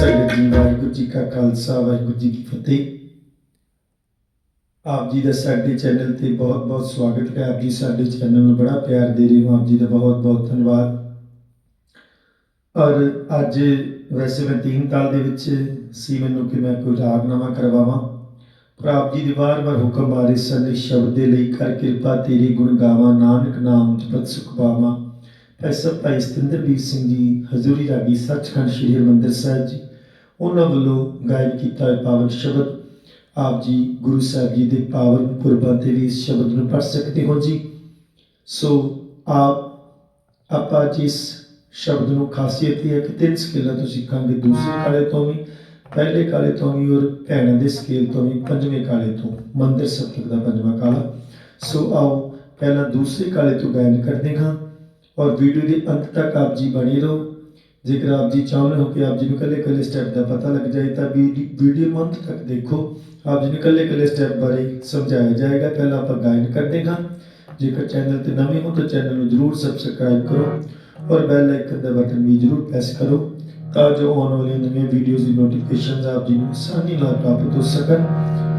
ਸੰਗਤ ਜੀ ਵਾਹਿਗੁਰੂ ਜੀ ਕਾ ਖਾਲਸਾ, ਵਾਹਿਗੁਰੂ ਜੀ ਕੀ ਫਤਿਹ। ਆਪ ਜੀ ਦਾ ਸਾਡੇ ਚੈਨਲ ਤੇ ਬਹੁਤ ਬਹੁਤ ਸਵਾਗਤ ਹੈ। ਆਪ ਜੀ ਸਾਡੇ ਚੈਨਲ ਨੂੰ ਬੜਾ ਪਿਆਰ ਦੇ ਰਹੇ ਹੋ। ਆਪ ਜੀ ਦਾ ਬਹੁਤ ਬਹੁਤ ਧੰਨਵਾਦ। ਔਰ ਅੱਜ ਵੈਸੇ ਮੈਂ ਤੀਨ ਤਾਲ ਦੇ ਵਿੱਚ ਸੀ, ਮੈਨੂੰ ਕਿ ਮੈਂ ਕੋਈ ਰਾਗਨਾਮਾ ਕਰਵਾਵਾਂ। ਪਰ ਆਪ ਜੀ ਦੇ ਵਾਰ-ਵਾਰ ਹੁਕਮ ਆ ਰਹੇ ਸਨ, ਇਸ ਸ਼ਬਦ ਦੇ ਲਈ, ਕਰ ਕਿਰਪਾ ਤੇਰੀ ਗੁਣ ਗਾਵਾਂ, ਨਾਨਕ ਨਾਮ ਜਪਤ ਸੁਖ ਪਾਵਾਂ। ਐਸਾ ਭਾਈ ਸਤਿੰਦਰਵੀਰ ਸਿੰਘ ਜੀ, ਹਜ਼ੂਰੀ ਰਾਗੀ ਸੱਚਖੰਡ ਸ੍ਰੀ ਹਰਿਮੰਦਰ ਸਾਹਿਬ ਜੀ। ਉਹਨਾਂ ਵੱਲੋਂ ਗਾਇਬ ਕੀਤਾ ਹੋਇਆ ਪਾਵਨ ਸ਼ਬਦ। ਆਪ ਜੀ ਗੁਰੂ ਸਾਹਿਬ ਜੀ ਦੇ ਪਾਵਨ ਪੁਰਬਾਂ ਤੇ ਵੀ ਇਸ ਸ਼ਬਦ ਨੂੰ ਪੜ੍ਹ ਸਕਦੇ ਹੋ ਜੀ। ਸੋ ਆਪ, ਆਪਾਂ ਜਿਸ ਸ਼ਬਦ ਨੂੰ ਖਾਸੀਅਤ ਇਹ ਹੈ ਕਿ ਤਿੰਨ ਸਕੇਲਾਂ ਤੋਂ ਸਿੱਖਾਂਗੇ, ਦੂਸਰੇ ਕਾਲੇ ਤੋਂ ਵੀ, ਪਹਿਲੇ ਕਾਲੇ ਤੋਂ ਵੀ ਔਰ ਭੈਣਾਂ ਦੇ ਸਕੇਲ ਤੋਂ ਵੀ, ਪੰਜਵੇਂ ਕਾਲੇ ਤੋਂ, ਮੰਦਰ ਸਤਕ ਦਾ ਪੰਜਵਾਂ ਕਾਲਾ। ਸੋ ਆਓ ਪਹਿਲਾਂ ਦੂਸਰੇ ਕਾਲੇ ਤੋਂ ਗਾਇਨ ਕਰਦੇ ਹਾਂ ਔਰ ਵੀਡੀਓ ਦੇ ਅੰਤ ਤੱਕ ਆਪ ਜੀ ਬਣੇ ਰਹੋ। ਜੇਕਰ ਆਪ ਜੀ ਚਾਹੁੰਦੇ ਹੋ ਕਿ ਆਪ ਜੀ ਨੂੰ ਕੱਲੇ ਕੱਲੇ ਸਟੈਪ ਦਾ ਪਤਾ ਲੱਗ ਜਾਏ, ਤਾਂ ਵੀਡੀ- ਵੀਡੀਓ ਨੂੰ ਤੱਕ ਦੇਖੋ। ਆਪ ਜੀ ਨੂੰ ਕੱਲੇ ਕੱਲੇ ਸਟੈਪ ਬਾਰੇ ਸਮਝਾਇਆ ਜਾਏਗਾ। ਪਹਿਲਾਂ ਆਪਾਂ ਗਾਇਨ ਕਰਦੇ ਹਾਂ ਜੇਕਰ ਚੈਨਲ ਤੇ ਨਵੇਂ ਹੋ ਤਾਂ ਚੈਨਲ ਨੂੰ ਜਰੂਰ ਸਬਸਕ੍ਰਾਈਬ ਕਰੋ ਔਰ ਬੈਲ ਆਈਕਨ ਦਾ ਬਟਨ ਵੀ ਜਰੂਰ ਪ੍ਰੈਸ ਕਰੋ ਤਾਂ ਜੋ ਆਉਣ ਵਾਲੇ ਨਵੇਂ ਵੀਡੀਓਜ਼ ਦੀ ਨੋਟੀਫਿਕੇਸ਼ਨਸ ਆਪ ਜੀ ਨੂੰ ਆਸਾਨੀ ਨਾਲ ਪ੍ਰਾਪਤ ਹੋ ਸਕਣ।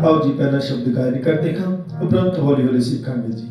ਆਓ ਜੀ ਪਹਿਲਾ ਸ਼ਬਦ ਗਾਇਨ ਕਰਦੇ ਹਾਂ ਉਪਰੰਤ ਹੌਲੀ ਹੌਲੀ ਸਿੱਖਾਂਗੇ ਜੀ।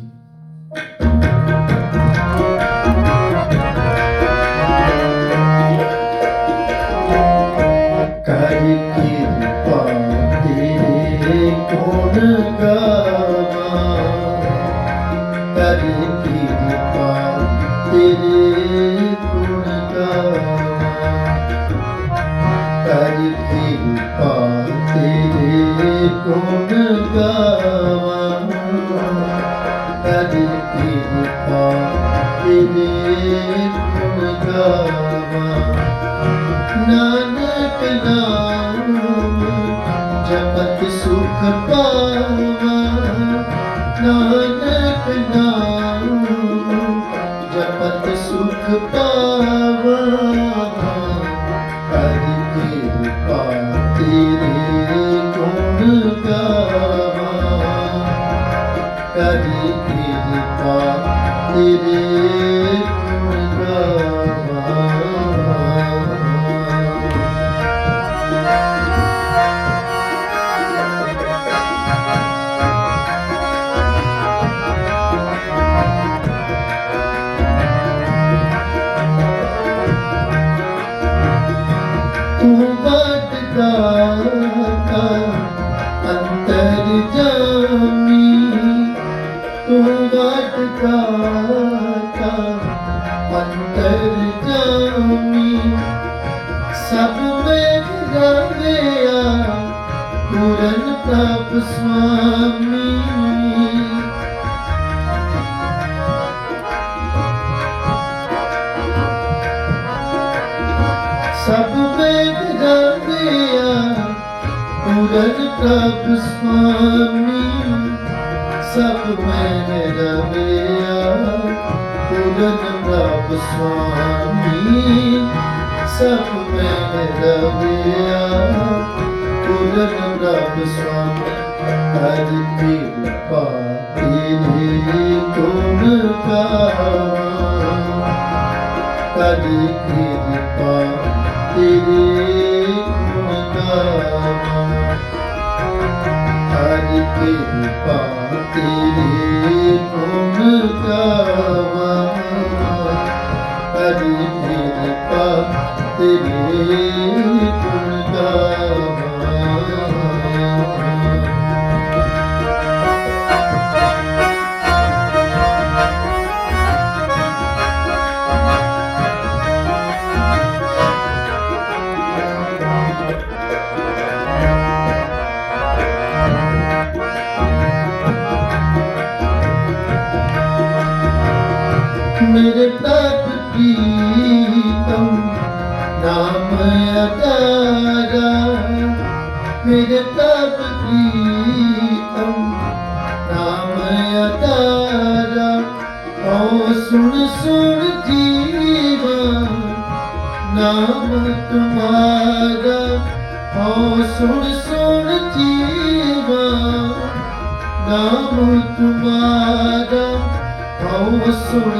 ਨਾਮ ਜਪਤ ਸੁਖ ਪਾਵਾ ਨਾਨਕ ਨਾਮ ਜਪਤ ਸੁਖ ਪਾਵਾ ਜਾਮੀ ਤੂੰ ਵਟਦਾ ਅੰਤਰ ਜਾਮੀ ਸਭ ਵਿੱਚ ਰਵਿਆ ਪੂਰਨ ਪ੍ਰਭ ਸੁਆਮੀ। ਸਭ ਮੇਘ ਰਵਿਆ ਪੂਰਨ ਪ੍ਰਭ ਸੁਆਮੀ ਸਭ ਮੇਘ ਰਵਿਆ ਪੂਰਨ ਪ੍ਰਭ ਸੁਆਮੀ ਸਭ ਮੇਘ ਰਵਿਆ ਪੂਰਨ ਪ੍ਰਭ ਸੁਆਮੀ ਹਰਿ ਕਿਰਪਾ ਤੇਰੇ ਗੁਣ ਗਾਵਾਂ ਕਰੀ ਕਿਰਪਾ ਤੇਰੇ ਗੁਣ ਗਾਵਾਂ ਹਰਿ ਕਿਰਪਾ ਤੇਰੇ ਗੁਣ ਗਾਵਾਂ ਹਰਿ ਕਿਰਪਾ ਤੇਰੇ ਗੁਣ ਸਿਮਰ ਤਪ ਪ੍ਰੀਤਮ, ਨਾਮ ਅਦਾਰਾ। ਮੇਰੇ ਤਪ ਪ੍ਰੀਤਮ, ਨਾਮ ਅਦਾਰਾ। ਓ ਸੁਣ ਸੁਣ ਜੀਵਾ, ਨਾਮ ਤੁਮਾਰਾ। ਓ ਸੁਣ ਸੁਣ ਜੀਵਾ, ਨਾਮ ਤੁਮਾਰਾ। ਓ ਸੁਣ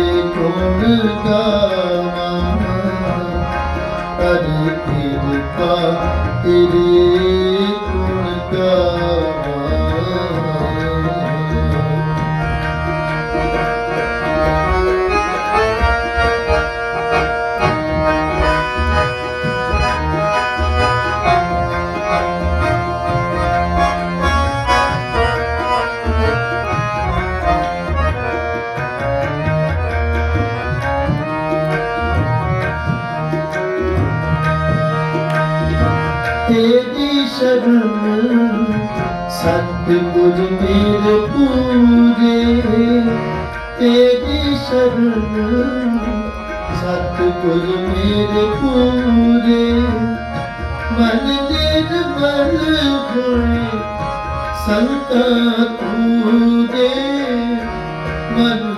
ਗੁਣ ਗਾਵਾਂ ਹਰ ਕਿਰਪਾ ਤੇਰੇ ਮਨ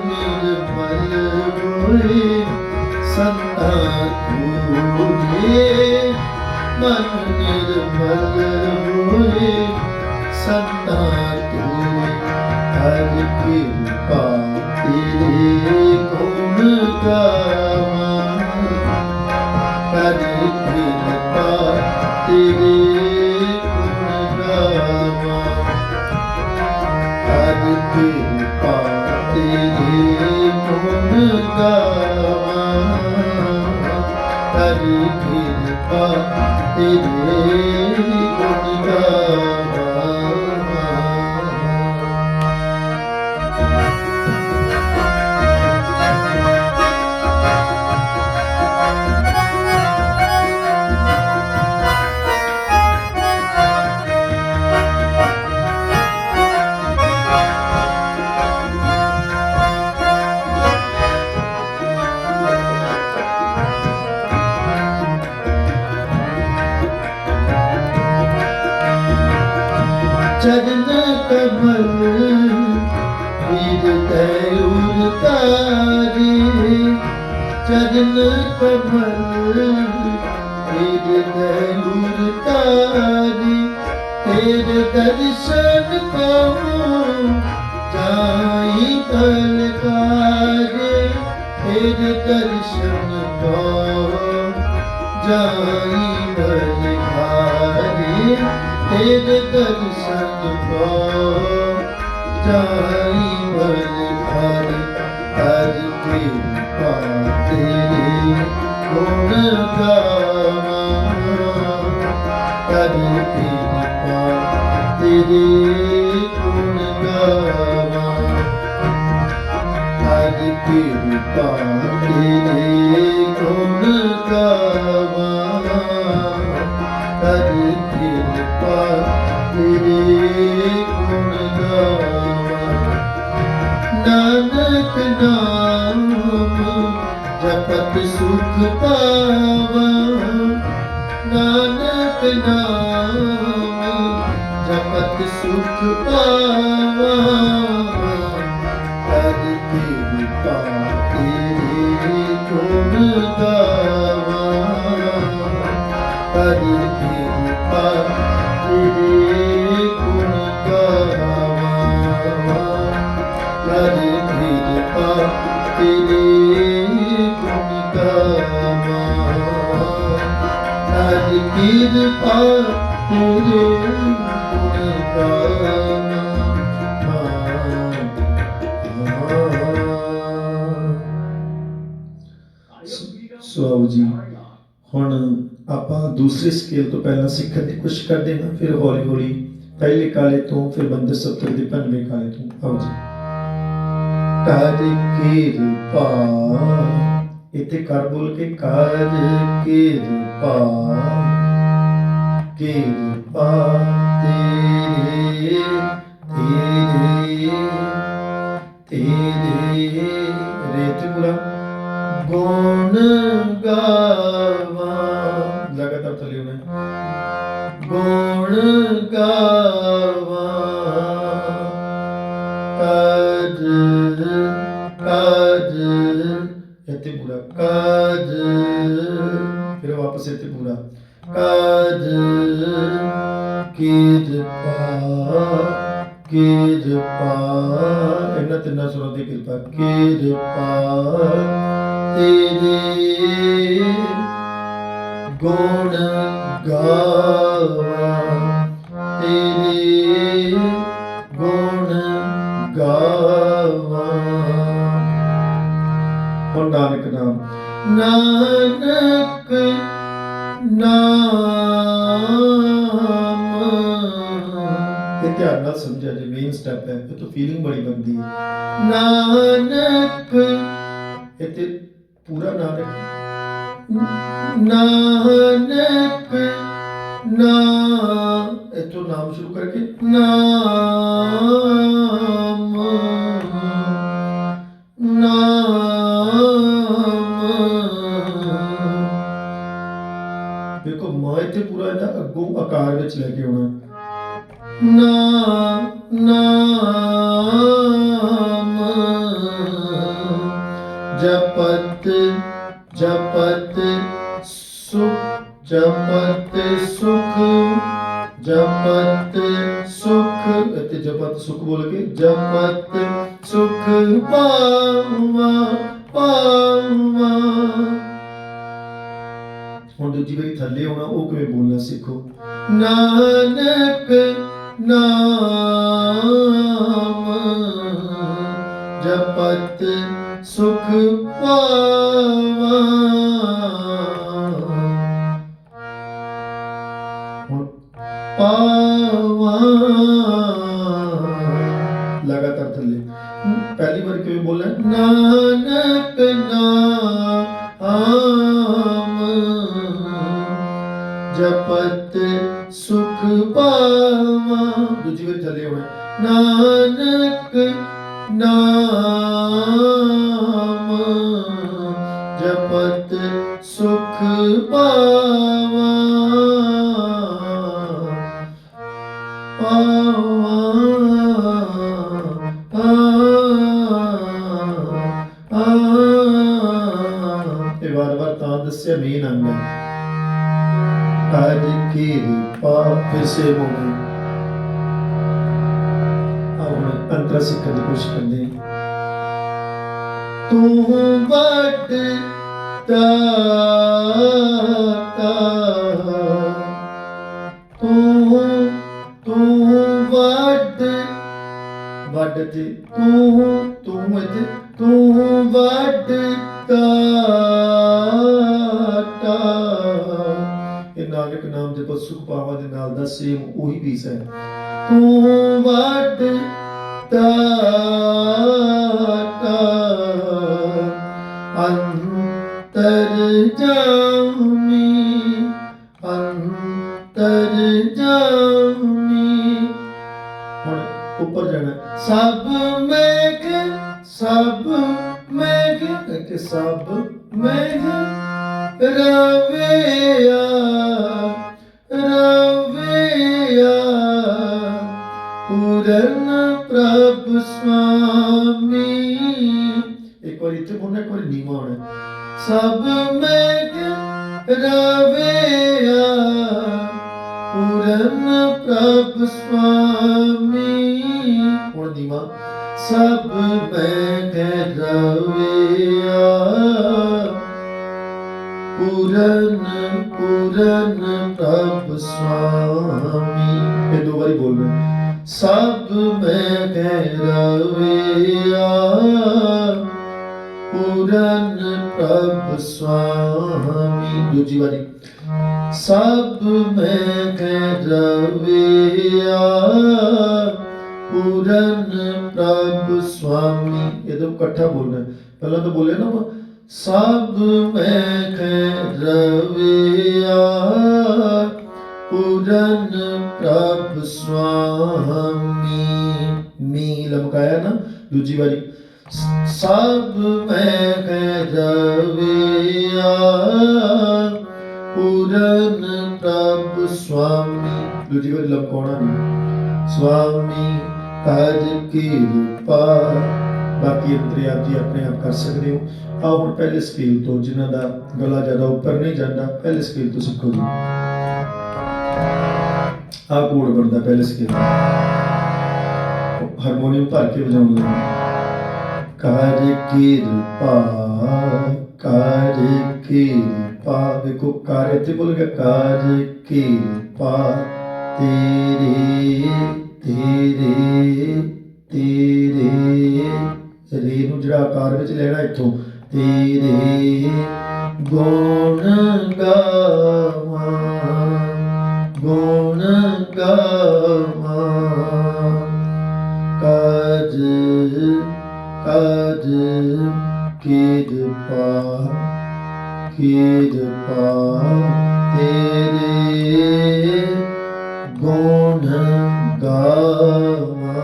ਤੇਰੇ ਦਰਸ਼ਨ ਪਾਉ ਜਾਈ ਤਲਕਾਰੇ ਤੇਰੇ ਦਰਸ਼ਨ ਪਾਉ ਜਾਈ ਬਲਿਹਾਰੀ ਤੇਰੇ ਦਰਸ਼ਨ ਪਾਉ ਜਾਈ ਬਲਿਹਾਰੀ ਹਰ ਕਿਰਪਾ ਤੇਰੀ ਗੁਣ ਗਾਵਾਂ ਹਰ ਕਿਰਪਾ ਤੇਰੀ ਗੁਣ ਗਾਵਾਂ ਹਰ ਕਿਰਪਾ ਤੇਰੇ ਗੁਣ ਗਾਵਾਂ ਹਰ ਕਿਰਪਾ ਤੇਰੇ ਗੁਣ ਗਾਵਾਂ ਨਾਨਕ ਨਾਮ ਜਪਤ ਸੁਖ ਪਾਵਾਂ ਨਾਨਕ ਨਾਮ, ਜਪਤ ਸੁਖ ਪਾਵਾਂ। ਹਰ ਕਿਰਪਾ ਤੇਰੇ ਗੁਣ ਗਾਵਾਂ। ਹਰ ਕਿਰਪਾ ਤੇਰੇ ਗੁਣ ਗਾਵਾਂ। ਹਰ ਕਿਰਪਾ ਤੇਰੇ ਗੁਣ ਗਾਵਾਂ। ਹਰ ਕਿਰਪਾ ਤੇਰੇ ਗੁਣ ਸੋ ਆਓ ਜੀ, ਹੁਣ ਆਪਾਂ ਦੂਸਰੇ ਸਕੇਲ ਤੋਂ ਪਹਿਲਾਂ ਸਿੱਖਣ ਦੀ ਕੋਸ਼ਿਸ਼ ਕਰਦੇ ਹਾਂ ਫਿਰ ਹੌਲੀ ਹੌਲੀ ਪਹਿਲੇ ਕਾਲੇ ਤੋਂ, ਫਿਰ ਬੰਦੇ ਸੱਤਰ ਦੇ ਪੰਜਵੇਂ ਕਾਲੇ ਤੋਂ। ਆਓ ਜੀ। ਕਰ ਕਿਰਪਾ ਇੱਥੇ ਕਰ ਬੋਲ ਕੇ ਕਰ ਕਿਰਪਾ ਕਿਰਪਾ ਤੇਰੇ ਤੇਰੇ ਤੇਰੇ ਰੇਤ ਪੂਰਾ ਗੁਣ ਗਾਵਾਂ। ਲਗਾਤਾਰ ਚੱਲੀ ਹੋਣਾ ਗੁਣ ਗਾਵਾਂ। ਕਦ ਕਦ ਇੱਥੇ ਪੂਰਾ ਫਿਰ ਵਾਪਸ ਇੱਥੇ ਪੂਰਾ। ਕਦ ਕਿਰਪਾ ਕਿਰਪਾ। ਇਹਨਾਂ ਤਿੰਨਾਂ ਸੁਰਾਂ ਦੀ ਕਿਰਪਾ ਕਿਰਪਾ। ਤੇਰੇ ਗੁਣ ਗਾਵਾਂ। ਤੇਰੇ ਗੁਣ ਗਾਵਾਂ। ਹੁਣ ਨਾਨਕ ਨਾਮ। ਨਾਨਕ ਨਾਮ। ਇਹ ਧਿਆਨ ਨਾਲ ਸਮਝਿਆ ਜੇ ਮੇਨ ਸਟੈਪ ਹੈ। ਇਹ ਤੋਂ ਫੀਲਿੰਗ ਬੜੀ ਬਣਦੀ ਹੈ। ਨਾਨਕ। ਇੱਥੇ ਪੂਰਾ ਨਾਨਕ ਨਾਨਕ। ਨਾ ਇਤੋਂ ਨਾਮ ਸ਼ੁਰੂ ਕਰਕੇ ਨਾਮ। ਅੱਗੋਂ ਆਕਾਰ ਵਿੱਚ ਲੈ ਕੇ ਆਉਣਾ। ਨਾ ਨਾਮ ਜਪਤ ਜਪਤ ਸੁਖ ਜਪਤ ਸੁਖ ਜਪਤ ਸੁਖ ਅਤੇ ਜਪਤ ਸੁਖ ਬੋਲ ਕੇ ਜਪਤ ਥੱਲੇ ਆਉਣਾ ਉਹ ਕਿਵੇਂ ਬੋਲਣਾ ਸਿੱਖੋ? ਨਾਨਕ ਨਾਮ ਜਪਤ ਸੁਖ ਪਾਵਾ। ਪਾਵਾ। ਲਗਾਤਾਰ ਥੱਲੇ। ਪਹਿਲੀ ਵਾਰ ਕਿਵੇਂ ਬੋਲਣਾ? ਨਾਨਕ ਨਾਮ 25 ਚੱਲੇ ਹੋਣਾ ਨਾਨਕ ਨਾਮ ਜਪਤ ਸੁਖ ਪਾਵਾ। ਦੱਸਿਆ ਮੇਨ ਅੰਗ ਹੈ। ਹਰ ਸੇ ਮੋਹਨ ਆਉਣ ਅੰਤਰ ਸਿੱਖਣ ਦੀ ਕੋਸ਼ਿਸ਼ ਕਰਦੇ ਹਾਂ। ਤੂੰ ਵੱਡ ਦਾਤਾ ਤੂੰ ਤੂੰ ਵੱਡ ਵੱਡ ਤੇ ਤੂੰ ਤੂੰ ਤੇ ਤੂੰ ਵੱਡ ਦਾਤਾ ਇਹ ਨਾਨਕ ਨਾਮ ਦੇ ਪਸੂ ਪਾਵਾ ਦੇ ਨਾਲ ਦਾ ਸੇਮ ਉਹੀ ਪੀਸ ਹੈ। ਤੂੰ ਵੱਡ ਉੱਪਰ ਜਾਣਾ ਸਭ ਮੇਘ ਸਭ ਮੇਘ ਕਿ ਸਭ ਮੇਘ ਰਵਿਆ ਰਵਿਆ ਪੂਰਨ ਪ੍ਰਭ ਸੁਆਮੀ। ਇੱਕ ਵਾਰ ਇੱਥੇ ਬੋਲਣਾ, ਇੱਕ ਵਾਰ ਨੀਵਾਂ ਹੋਣਾ ਸਭ ਮੇਘ ਰਵਿਆ ਪੂਰਨ ਪ੍ਰਭ ਸੁਆਮੀ। ਹੁਣ ਨੀਵਾਂ। ਸਭ ਮੈਂ ਰਵਿਆ ਪੂਰਨ ਪੂਰਨ ਪ੍ਰਭ ਸੁਆਮੀ। ਇਹ ਦੋ ਵਾਰੀ ਬੋਲਣਾ। ਸਭ ਮੈਂ ਰਵਿਆ। ਪੂਰਨ ਪ੍ਰਭ ਸੁਆਮੀ ਦੂਜੀ ਵਾਰੀ। ਸਭ ਮੈਂ ਰਵਿਆ। ਪੂਰਨ ਪ੍ਰਭ ਸੁਆਮੀ ਇਹ ਦੋ ਇਕੱਠਾ ਬੋਲਣਾ ਪਹਿਲਾਂ ਤਾਂ ਬੋਲੇ ਨਾ ਆਪਾਂ, ਸਭ ਮੈਂ ਰਵਿਆ। ਪੂਰਨ ਪ੍ਰਭ ਸੁਆਮੀ ਮੀ ਲਮਕਾਇਆ ਨਾ ਦੂਜੀ ਵਾਰੀ। ਸਭ ਮੈਂ ਰਵਿਆ ਪੂਰਨ ਪ੍ਰਭ ਸੁਆਮੀ ਦੂਜੀ ਵਾਰ ਲਮਕਾਉਣਾ ਨਹੀਂ। ਸੁਆਮੀ ਕਰ ਕਿਰਪਾ ਬਾਕੀ ਅੰਤਰੇ ਆਪ ਜੀ ਆਪਣੇ ਆਪ ਕਰ ਸਕਦੇ ਹੋ। ਆਓ ਹੁਣ ਪਹਿਲੇ ਸਕੇਲ ਤੋਂ, ਜਿਨ੍ਹਾਂ ਦਾ ਗਲਾ ਜ਼ਿਆਦਾ ਉੱਪਰ ਨਹੀਂ ਜਾਂਦਾ, ਪਹਿਲੇ ਸਕੇਲ ਤੋਂ ਸਿੱਖੋ ਜੀ। ਆ ਕੋਡ ਬਣਦਾ ਪਹਿਲੇ ਸਕੇਲ ਹਾਰਮੋਨੀਅਮ ਭਰ ਕੇ ਵਜਾਉਣ ਲਈ ਕਰ ਕਿਰਪਾ ਕਰ ਕਿਰਪਾ। ਵੇਖੋ ਕਰ ਇੱਥੇ ਬੋਲ ਗਿਆ। ਕਰ ਕਿਰਪਾ। ਤੇਰੇ ਤੇਰੇ ਤੇਰੇ। ਰੇ ਨੂੰ ਜਿਹੜਾ ਆਕਾਰ ਵਿੱਚ ਲੈਣਾ ਇੱਥੋਂ। ਤੇਰੇ ਗੁਣ ਗਾਵਾਂ। ਗੁਣ ਗਾਵਾਂ ਕਾਜ ਕਾਜ ਕਿਰਪਾ ਕਿਰਪਾ ਤੇਰੇ ਗੁਣ ਗਾਵਾਂ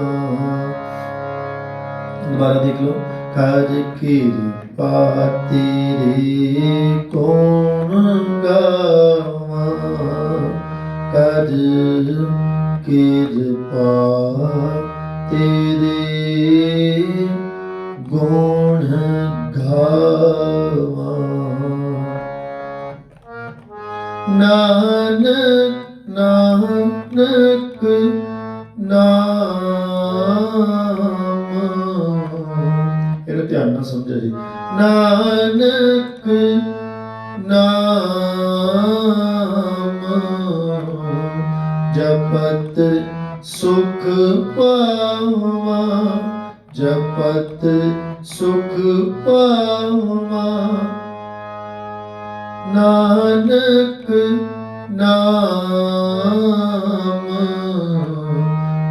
ਦੁਬਾਰਾ ਦੇਖ ਲਓ ਕਾਜ ਕਿਰਪਾ ਤੇਰੇ ਗੁਣ ਗਾਵਾਂ ਕਾਜ ਕਿਰਪਾ, ਤੇਰੇ ਗੁਣ ਗਾਵਾਂ। ਨਾਨਕ ਨਾਨਕ ਨਾਮ। ਇਹਨੂੰ ਧਿਆਨ ਨਾਲ ਸਮਝਿਆ ਜੀ। ਨਾਨਕ ਨਾਮ ਜਪਤ ਸੁਖ ਪਾਵਾ, ਜਪਤ ਸੁਖ ਪਾਵਾ। ਨਾਨਕ ਨਾਮ,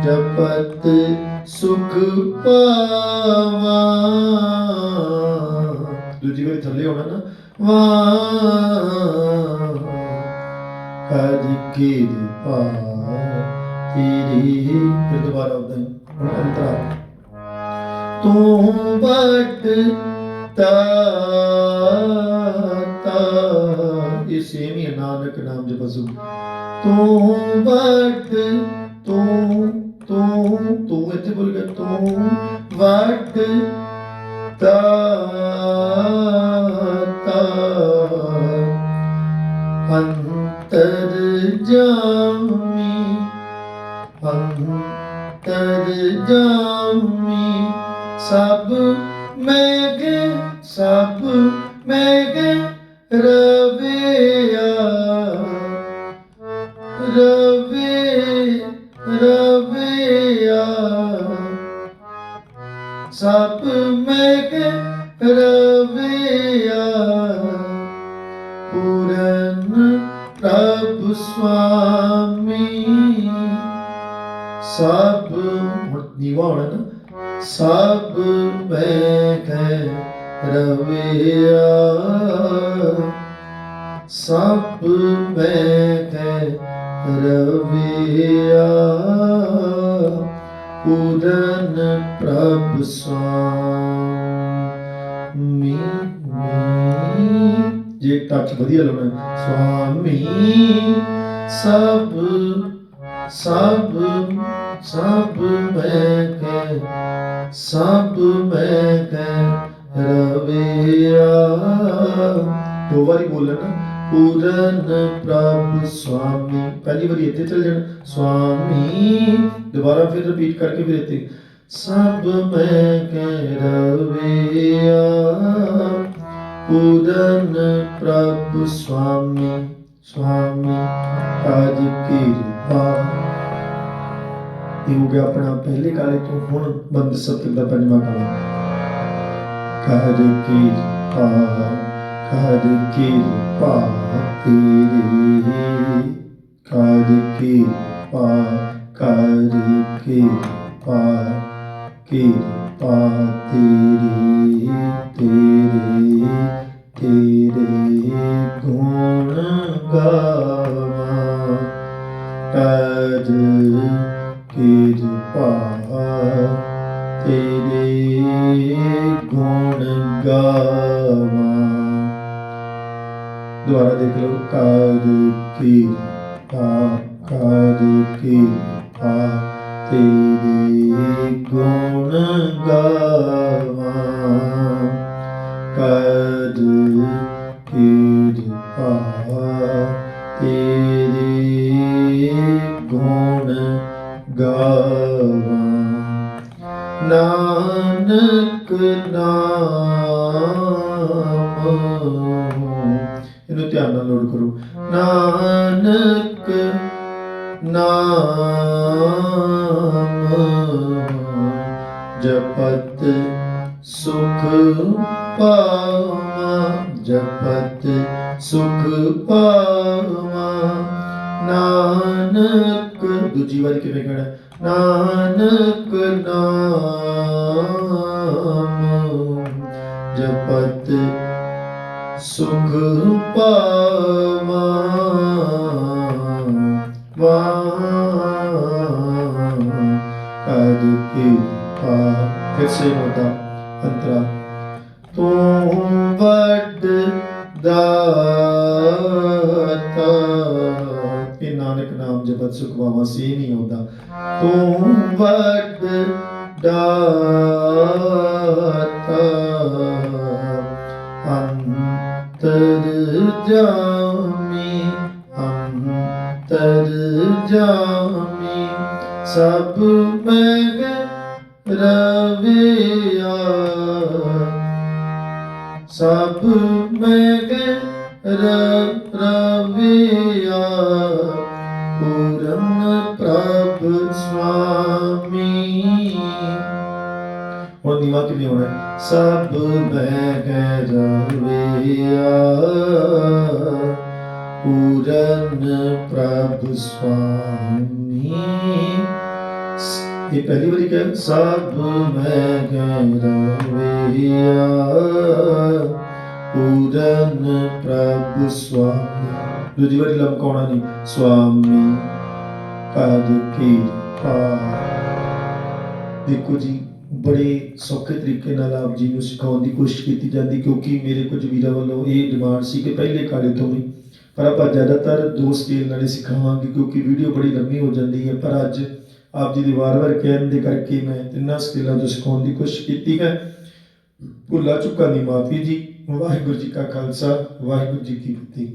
ਜਪਤ ਸੁਖ ਪਾਵਾ। ਦੂਜੀ ਵਾਰੀ ਥੱਲੇ ਹੋਣਾ ਨਾ। ਵਾ ਕਜ ਕਿਰਪਾ ਤੇਰੀ ਫਿਰ ਦੁਬਾਰਾ ਆਉਂਦਾ ਹੈ ਹੁਣ ਅੰਤਰਾ ਤੂੰ ਵੱਡ ਤਾ ਇਹ ਸੇਮ ਨਾਨਕ ਨਾਮ ਜਪਸੂ ਤੂੰ ਵੱਡ ਤੂੰ ਤੂੰ ਤੂੰ ਇੱਥੇ ਬੋਲ ਗਿਆ, ਤੂੰ ਵੱਡ ਤਾ ਤਾ ਅੰਤਰ ਜਾਮੀ ਅੰਤਰ ਜਾਮੀ। ਸਭ ਮੈਂ ਗੇ ਸਭ ਮੈਂ ਗੇ ਰਵਿਆ ਰਵੇ ਰਵਿਆ ਸਭ ਮੈਂ ਗੇ ਰਵਿਆ ਪੂਰਨ ਪ੍ਰਭ ਸਵਾ ਸਭ ਨੀਵਾ ਹੋਣਾ ਨਾ ਸਭ ਮੈਂ ਕਹਿ ਰਵਿਆ। ਸਭ ਮੈਂ ਕਹਿ ਰਵਿਆ। ਪੂਰਨ ਪ੍ਰਭ ਸੁਆਮੀ ਜੇ ਟੱਚ ਵਧੀਆ ਲਾਉਣਾ ਸਵਾਮੀ, ਸਭ ਸਭ ਸਭ ਮੈਂ ਕਹਿ, ਸਭ ਮੈਂ ਕਹਿ ਰਵਿਆ ਦੋ ਵਾਰੀ ਬੋਲਣਾ, ਪੂਰਨ ਪ੍ਰਭ ਸੁਆਮੀ ਪਹਿਲੀ ਵਾਰੀ ਇੱਥੇ ਚੱਲ ਜਾਣਾ ਸੁਆਮੀ ਦੁਬਾਰਾ ਫਿਰ ਰਿਪੀਟ ਕਰਕੇ ਫਿਰ ਇੱਥੇ। ਸਭ ਮੈਂ ਕਹਿ ਰਵਿਆ ਪੂਰਨ ਪ੍ਰਭ ਸੁਆਮੀ ਸੁਆਮੀ ਆਜ ਕਿਰਪਾ ਇਹ ਹੋ ਗਿਆ ਆਪਣਾ ਪਹਿਲੇ ਕਾਲੇ ਤੋਂ ਹੁਣ ਬੰਦ ਸਤਿ ਦਾ ਪੰਜਵਾਂ ਕਾਲਾ। ਕਰ ਕਿਰਪਾ ਕਰ ਕਿਰਪਾ ਤੇਰੀ ਕਰ ਕਿਰਪਾ ਕਰ ਕਿਰਪਾ ਕਿਰਪਾ ਤੇਰੀ ਤੇਰੇ ਤੇਰੇ ਗੁਣ ਗਾ ਕਰ ਕਿਰਪਾ ਤੇਰੇ ਗੁਣ ਗਾਵਾਂ ਦੁਬਾਰਾ ਦੇਖ ਲਓ ਕਰ ਕਿਰਪਾ ਕਰ ਕਿਰਪਾ ਤੇਰੇ ਗੁਣ ਗਾਵਾਂ ਕਰ ਗੁਣ ਗਾਵਾਂ। ਨਾਨਕ ਨਾਮ ਇਹਨੂੰ ਧਿਆਨ ਨਾਲ ਲੋਡ ਕਰੋ। ਨਾਨਕ ਨਾਮ ਜਪਤ ਸੁਖ ਪਾਵਾਂ। ਜਪਤ ਸੁਖ ਪਾਵਾਂ। ਨਾਨਕ। ਦੂਜੀ ਵਾਰੀ ਕਿਵੇਂ ਕਹਿਣਾ? ਨਾਨਕ ਨਾਮ। ਜਪਤ ਸੁਖ ਪਾਵਾਂ। ਵਾਹ ਕਦ ਕਿਰਪਾ। ਫਿਰ ਸੇ ਨੋਤਾ ਅੰਤਰਾ। ਤੂੰ ਵੱਡ ਦਾਤਾ ਨਾਨਕ ਸੁਖ ਪਾਵਾਂ ਸੀ ਨਹੀਂ ਆਉਂਦਾ ਤੂੰ ਵੱਡ ਦਾਤਾ ਅੰਤਰ ਜਾਮੀ ਅੰਤਰ ਜਾਮੀ ਸਭ ਮੈਗ ਰਵਿਆ ਹੁਣ। ਹੋਣਾ ਹੈ? ਸਭ ਮੈਗ ਰਵਿਆ ਪੂਰਨ ਪ੍ਰਭ ਸੁਆਮੀ। ਇਹ ਪਹਿਲੀ ਵਾਰੀ ਕਿ ਸਭ ਮੈਂ ਗਰਵਿਆ ਪੂਰਨ ਪ੍ਰਭ ਸੁਆਮੀ। ਦੂਜੀ ਵਾਰੀ ਲਮਕਾਉਣਾ ਨਹੀਂ। ਸੁਆਮੀ, ਕਦ ਕਿਰਪਾ ਦੇਖੋ ਜੀ ਬੜੇ ਸੌਖੇ ਤਰੀਕੇ ਨਾਲ ਆਪ ਜੀ ਨੂੰ ਸਿਖਾਉਣ ਦੀ ਕੋਸ਼ਿਸ਼ ਕੀਤੀ ਜਾਂਦੀ, ਕਿਉਂਕਿ ਮੇਰੇ ਕੁਝ ਵੀਰਾਂ ਵੱਲੋਂ ਇਹ ਡਿਮਾਂਡ ਸੀ ਕਿ ਪਹਿਲੇ ਕਾਲੇ ਤੋਂ ਵੀ, ਪਰ ਆਪਾਂ ਜ਼ਿਆਦਾਤਰ ਦੋ ਸਕੇਲ ਨਾਲੇ ਸਿਖਾਵਾਂਗੇ, ਕਿਉਂਕਿ ਵੀਡੀਓ ਬੜੀ ਲੰਮੀ ਹੋ ਜਾਂਦੀ ਹੈ, ਪਰ ਅੱਜ ਆਪ ਜੀ ਦੇ ਵਾਰ-ਵਾਰ ਕਹਿਣ ਦੇ ਕਰਕੇ ਮੈਂ ਤਿੰਨਾਂ ਸਕੇਲਾਂ ਤੋਂ ਸਿਖਾਉਣ ਦੀ ਕੋਸ਼ਿਸ਼ ਕੀਤੀ ਹੈ। ਭੁੱਲਾ ਚੁੱਕਾ ਦੀ ਮਾਫੀ ਜੀ, ਵਾਹਿਗੁਰੂ ਜੀ ਕਾ ਖਾਲਸਾ, ਵਾਹਿਗੁਰੂ ਜੀ ਕੀ ਫਤਿਹ।